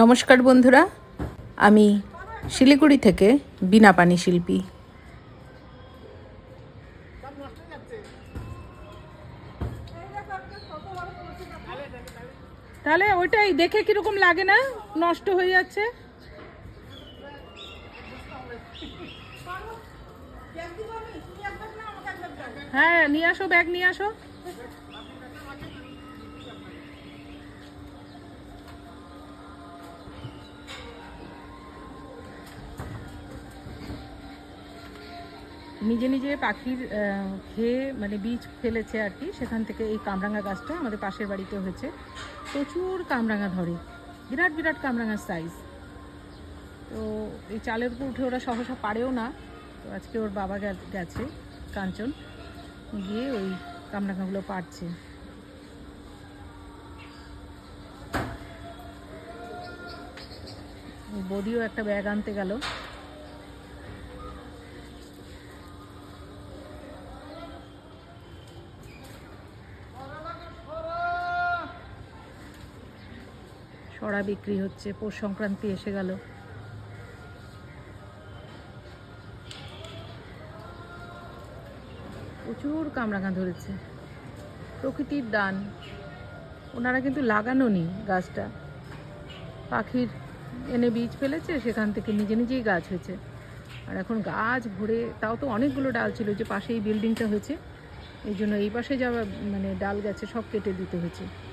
নমস্কার বন্ধুরা, আমি শিলিগুড়ি থেকে বিনা পানি শিল্পী। তাহলে ওইটাই, দেখে কীরকম লাগে না? নষ্ট হয়ে যাচ্ছে। হ্যাঁ নিয়ে আসো ব্যাগ, নিয়ে আসো। নিজে নিজে পাখির খেয়ে মানে বীজ ফেলেছে আর কি, সেখান থেকে এই কামরাঙা গাছটা আমাদের পাশের বাড়িতে হয়েছে। প্রচুর কামরাঙা ধরে, বিরাট বিরাট কামরাঙার সাইজ তো এই চালের উপর উঠে ওরা সহসা পারেও না। তো আজকে ওর বাবা গেছে কাঞ্চন, গিয়ে ওই কামরাঙাগুলো পারছে বদিও একটা ব্যাগ আনতে গেল। সরা বিক্রি হচ্ছে, পৌষ সংক্রান্তি এসে গেল। প্রচুর কামরাঙা ধরেছে। প্রকৃতির দান। ওনারা কিন্তু লাগানো নি গাছটা। পাখির এনে বীজ ফেলেছে, সেখান থেকে নিজে নিজেই গাছ হয়েছে। আর এখন গাছ ভরে, তাও তো অনেকগুলো ডাল ছিল যে পাশেই বিল্ডিংটা হয়েছে। এই জন্য এই পাশে যাওয়া মানে ডাল গেছে সব কেটে দিতে হয়েছে।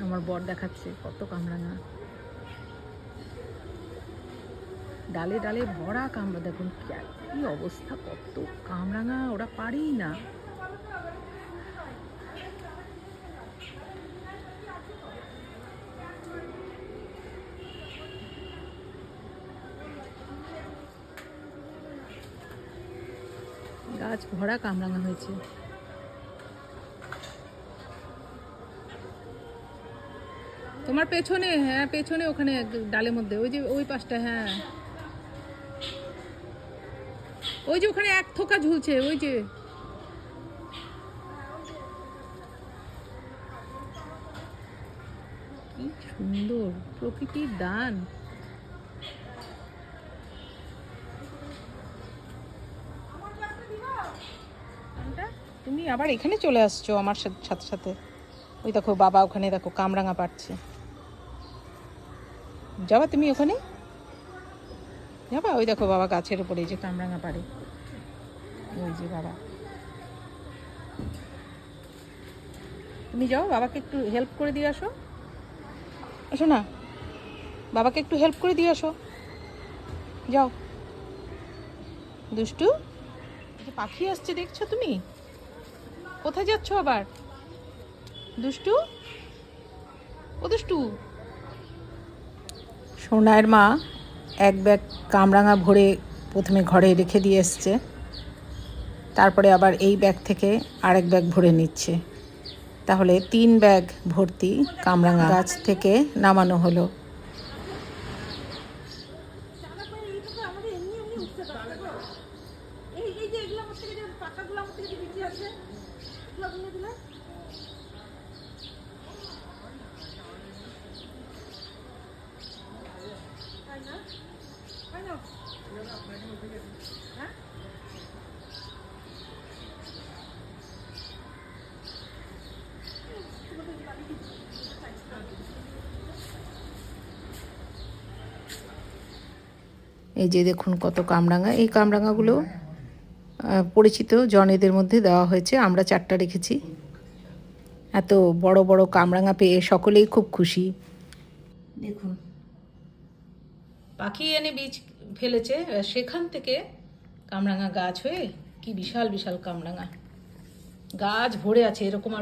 আমার বর দেখাচ্ছে, কত কামরাঙা ডালে ডালে ভরা কামড়া, দেখুন কি- অবস্থা, কত কামরাঙা ওরা পারেই না। গাছ ভরা কামরাঙা হয়েছে। তোমার পেছনে হ্যাঁ পেছনে ওখানে ডালের মধ্যে, ওই যে ওই পাশটা হ্যাঁ। ওই যে ওখানে এক থোকা ঝুলছে, ওই যে। কি সুন্দর, প্রকৃতির দান। তুমি আবার এখানে চলে আসছো আমার সাথে সাথে ওই দেখো, বাবা ওখানে দেখো, কামরাঙা পাচ্ছে যাবা তুমি ওখানে? যাবা? ওই দেখো বাবা গাছের উপরে যে কামরাঙা পারে ওই যে বাবা। তুমি যাও, বাবাকে একটু হেল্প করে দিয়ে আসো। আসো না। বাবাকে একটু হেল্প করে দিয়ে আসো। যাও। দুষ্টু পাখি আসছে, দেখছ তুমি? কোথায় যাচ্ছ আবার? দুষ্টু? ও দুষ্টু? সোনার মা এক ব্যাগ কামরাঙা ভরে প্রথমে ঘরে রেখে দিয়ে এসছে। তারপরে আবার এই ব্যাগ থেকে আরেক ব্যাগ ভরে নিচ্ছে। তাহলে তিন ব্যাগ ভর্তি কামরাঙা গাছ থেকে নামানো হলো। আমার থেকে আছে এই যে দেখুন কত কামরাঙা। এই কামরাঙাগুলো পরিচিত জনেদের মধ্যে দেওয়া হয়েছে। আমরা চারটা রেখেছি। এত বড় বড় কামরাঙা পেয়ে সকলেই খুব খুশি। দেখুন। পাখি এনে বীজ ফেলেছে সেখান থেকে কামরাঙা গাছ হয়ে কি বিশাল বিশাল কামরাঙা। গাছ ভরে আছে, এরকম আর